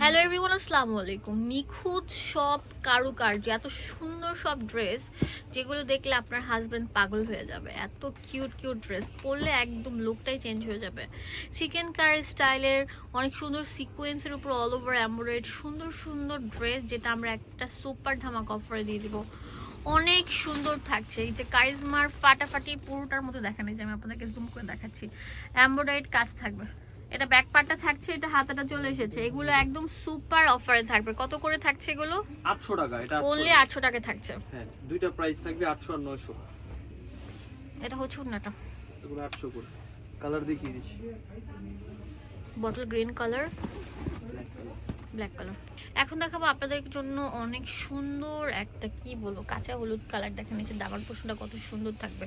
Hello everyone আসসালামু আলাইকুম নিখুঁত সব কারুকার্য, এত সুন্দর সব ড্রেস যেগুলো দেখলে আপনার হাজবেন্ড পাগল হয়ে যাবে। এত কিউট কিউট ড্রেস পরলে একদম লুকটাই চেঞ্জ হয়ে যাবে। চিকেন কারি স্টাইলের অনেক সুন্দর সিকোয়েন্সের উপর অল ওভার এমব্রয়েড সুন্দর সুন্দর ড্রেস যেটা আমরা একটা সুপার ধামাক অফারে দিয়ে দিব। অনেক সুন্দর থাকছে। এই যে কারিজমার ফাটাফাটি পুরোটার মতো দেখানো যে আমি আপনাদেরকে জুম করে দেখাচ্ছি। এমব্রয়েড কাজ থাকবে। এটা ব্যাক পার্টটা থাকছে এটা হাতাটা চলে এসেছে। এগুলো একদম সুপার অফারে থাকবে। কত করে থাকছে এগুলো? আটশো টাকা এটা অনলি 800 আটশো টাকা থাকছে। হ্যাঁ দুইটা প্রাইস থাকবে আটশো আর নয়শো। এটা হচ্ছে উন্নাটা এগুলো আটশো করে। কালার দেখিয়ে দিচ্ছি। Bottle green colour black colour এখন দেখাবো আপনাদের জন্য অনেক সুন্দর একটা কি বলব কাঁচা হলুদ কালার দেখেন নিচে দামার পোষণটা কত সুন্দর থাকবে।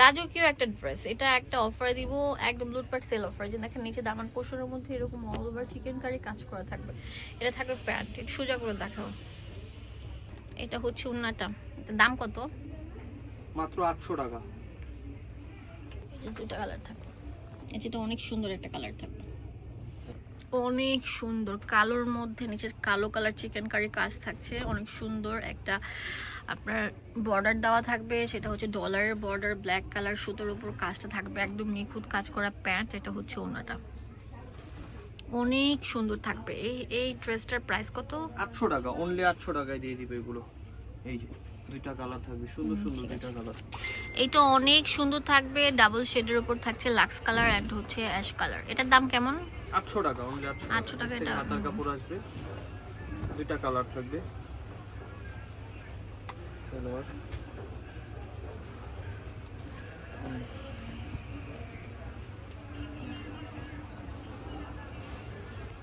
রাজকীয় একটা ড্রেস এটা একটা অফার দিব একদম লুটপাট সেল অফার যে দেখেন নিচে দামান পোষণের মধ্যে এরকম অল ওভার চিকেন কারি কাজ করা থাকবে। এটা থাকবে প্যান্ট একটু সোজা করে দেখাবো এটা হচ্ছে উন্নাটা। দাম কত? মাত্র আটশো টাকা। এই দুটো কালার থাকবে। এটা অনেক সুন্দর একটা কালার থাকবে। অনেক সুন্দর। কালোর মধ্যে নিচের কালো কালার চিকেন কারি কাজ থাকছে। অনেক সুন্দর একটা আপনার বর্ডার দেওয়া থাকবে। সেটা হচ্ছে ডলারের বর্ডার ব্ল্যাক কালার সুতোর উপর কাজটা থাকবে। একদম নিখুঁত কাজ করা প্যান্ট এটা হচ্ছে ওনাটা। অনেক সুন্দর থাকবে। এই এই ড্রেসটার প্রাইস কত? আটশো টাকা অনলি আটশো টাকায় দিয়ে দিবে এগুলো। এই যে। দুইটা কালার থাকবে সুন্দর সুন্দর দুইটা কালার এইটা অনেক সুন্দর থাকবে ডাবল শেডের উপর থাকছে লাক্স কালার অ্যাড হচ্ছে অ্যাশ কালার এটার দাম কেমন? আটশো টাকা অনলি আটশো 800 টাকা এটা। হাতার কাপড় আসবে। দুইটা কালার থাকবে। সালোয়ার।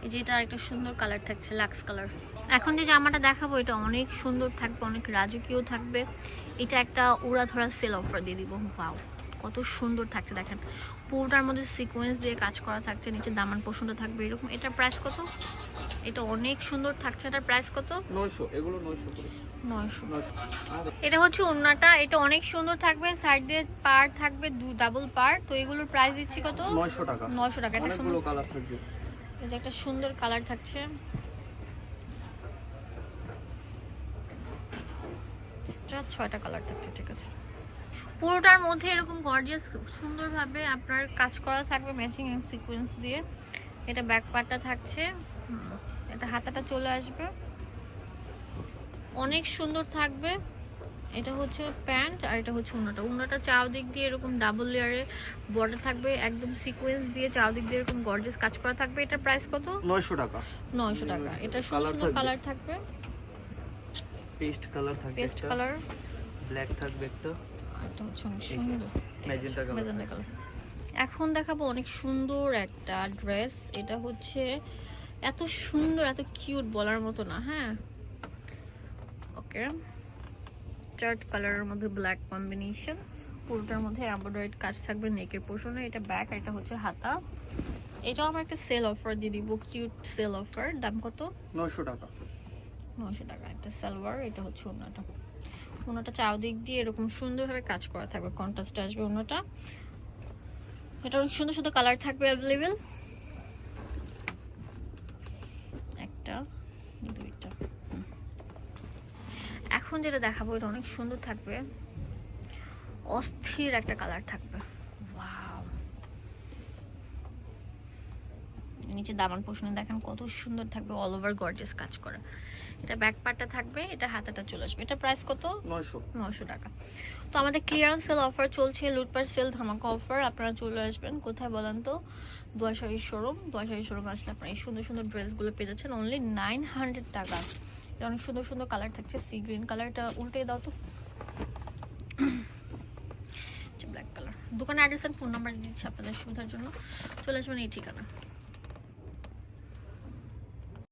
এই যে এটা একটা সুন্দর কালার থাকছে লাক্স কালার এখন যে জামাটা দেখাবো এটা অনেক সুন্দর থাকবে অনেক রাজকীয় থাকবে। এটা একটা উড়া ধরা সেল অফার দিয়ে দিব। পাও কত সুন্দর থাকছে দেখেন। পুরোটার মধ্যে সিকোয়েন্স দিয়ে কাজ করা থাকছে নিচে দামান পোষণটা থাকবে এরকম। এটার প্রাইস কত? এটা অনেক সুন্দর থাকছে। এটার প্রাইস কত? নয়শো এগুলো নয়শো নয়শো। নয়শো। এটা হচ্ছে ওন্নাটা এটা অনেক সুন্দর থাকবে। সাইড দিয়ে পার থাকবে দু ডাবল পার তো এগুলোর প্রাইস দিচ্ছি কত? নয়শো টাকা। নয়শো টাকা এটা সুন্দর। কালার থাকবে। এই যে একটা সুন্দর কালার থাকছে। ছয়টা কালার থাকছে, ঠিক আছে। পুরোটার মধ্যে এরকম গর্জিয়াস সুন্দরভাবে আপনার কাজ করা থাকবে ম্যাচিং সিকোয়েন্স দিয়ে। এটা ব্যাক পার্টটা থাকছে। এটা হাতাটা চলে আসবে। অনেক সুন্দর থাকবে। এটা হচ্ছে প্যান্ট আর এটা হচ্ছে উনাটা উনাটা চারদিক দিয়ে এরকম ডাবল লেয়ারে বর্ডার থাকবে একদম সিকোয়েন্স দিয়ে চারদিক দিয়ে এরকম গর্জিয়াস কাজ করা থাকবে। এটার প্রাইস কত? নয়শো টাকা। নয়শো টাকা। এটা সুন্দর কালার থাকবে। পেস্ট কালার থাকবে পেস্ট কালার ব্ল্যাক থাকবে একটা। এটা হচ্ছে অনেক সুন্দর। ম্যাজেন্টা কালার এখন দেখাবো অনেক সুন্দর একটা ড্রেস এটা হচ্ছে এত সুন্দর এত কিউট বলার মতো না হ্যাঁ? ওকে চার্ট কালারের মধ্যে ব্ল্যাক কম্বিনেশন পুরোটার মধ্যে এমব্রয়ডারি কাজ থাকবে নেকের পোর্শনে এটা ব্যাক এটা হচ্ছে হাতা। এটাও আমার একটা সেল অফার দিয়ে দিব কিউট সেল অফার দাম কত? নয়শো টাকা। নশো টাকা একটা সালোয়ার এটা হচ্ছে ওনাটা ওনাটা চারদিক দিয়ে এরকম সুন্দরভাবে কাজ করা থাকবে কন্ট্রাস্ট আসবে ওনাটা এটা অনেক সুন্দর সুন্দর কালার থাকবে অ্যাভেলেবেল একটা দুইটা হুম। এখন যেটা দেখাবো এটা অনেক সুন্দর থাকবে। অস্থির একটা কালার থাকবে! নিচে দামান পোষণে দেখেন কত সুন্দর থাকবে অল ওভার গর্জিয়াস কাজ করা। এটা ব্যাক পার্টটা থাকবে এটা হাতাটা চলে আসবে। এটা প্রাইস কত? নয়শো। নশো টাকা। তো আমাদের ক্লিয়ারেন্স সেল অফার চলছে লুটপাট সেল ধামাকা অফার আপনারা চলে আসবেন। কোথায় বলেন তো? দোয়াশাহী শোরুম দোয়াশাহী শোরুম আসলে আপনারা এই সুন্দর সুন্দর ড্রেসগুলো পেয়ে যাচ্ছেন। অনলি নাইন হান্ড্রেড টাকা। অনেক সুন্দর সুন্দর কালার থাকছে। সি গ্রিন কালারটা উল্টে দাও তো। ব্ল্যাক কালার দোকানে অ্যাড্রেস ফোন নাম্বার দিচ্ছি আপনাদের সুবিধার জন্য। চলে আসবেন এই ঠিকানা।